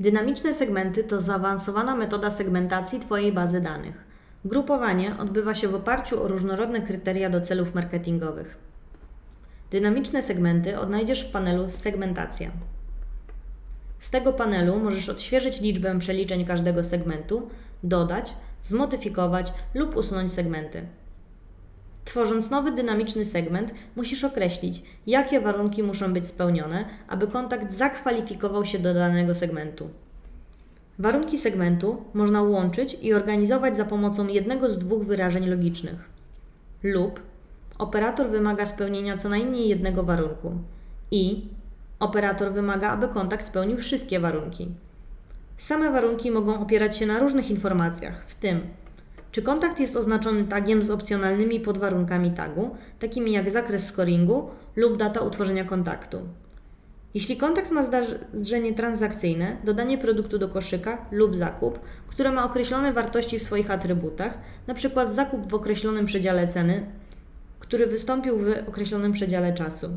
Dynamiczne segmenty to zaawansowana metoda segmentacji Twojej bazy danych. Grupowanie odbywa się w oparciu o różnorodne kryteria do celów marketingowych. Dynamiczne segmenty odnajdziesz w panelu Segmentacja. Z tego panelu możesz odświeżyć liczbę przeliczeń każdego segmentu, dodać, zmodyfikować lub usunąć segmenty. Tworząc nowy dynamiczny segment, musisz określić, jakie warunki muszą być spełnione, aby kontakt zakwalifikował się do danego segmentu. Warunki segmentu można łączyć i organizować za pomocą jednego z dwóch wyrażeń logicznych. Lub operator wymaga spełnienia co najmniej jednego warunku i operator wymaga, aby kontakt spełnił wszystkie warunki. Same warunki mogą opierać się na różnych informacjach, w tym czy kontakt jest oznaczony tagiem z opcjonalnymi podwarunkami tagu, takimi jak zakres scoringu lub data utworzenia kontaktu. Jeśli kontakt ma zdarzenie transakcyjne, dodanie produktu do koszyka lub zakup, które ma określone wartości w swoich atrybutach, np. zakup w określonym przedziale ceny, który wystąpił w określonym przedziale czasu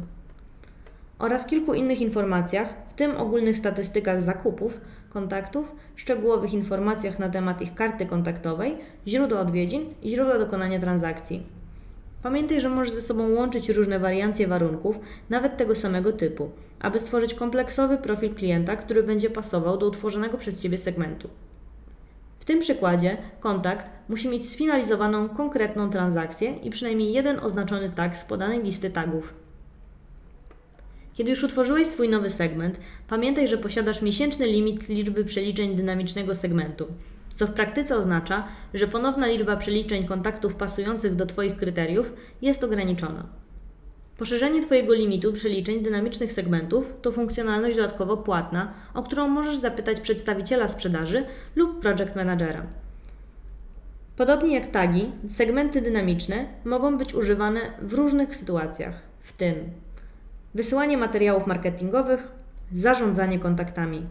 oraz kilku innych informacjach, w tym ogólnych statystykach zakupów, kontaktów, szczegółowych informacjach na temat ich karty kontaktowej, źródła odwiedzin i źródła dokonania transakcji. Pamiętaj, że możesz ze sobą łączyć różne wariancje warunków, nawet tego samego typu, aby stworzyć kompleksowy profil klienta, który będzie pasował do utworzonego przez Ciebie segmentu. W tym przykładzie kontakt musi mieć sfinalizowaną konkretną transakcję i przynajmniej jeden oznaczony tag z podanej listy tagów. Kiedy już utworzyłeś swój nowy segment, pamiętaj, że posiadasz miesięczny limit liczby przeliczeń dynamicznego segmentu, co w praktyce oznacza, że ponowna liczba przeliczeń kontaktów pasujących do Twoich kryteriów jest ograniczona. Poszerzenie Twojego limitu przeliczeń dynamicznych segmentów to funkcjonalność dodatkowo płatna, o którą możesz zapytać przedstawiciela sprzedaży lub project managera. Podobnie jak tagi, segmenty dynamiczne mogą być używane w różnych sytuacjach, w tym wysyłanie materiałów marketingowych, zarządzanie kontaktami.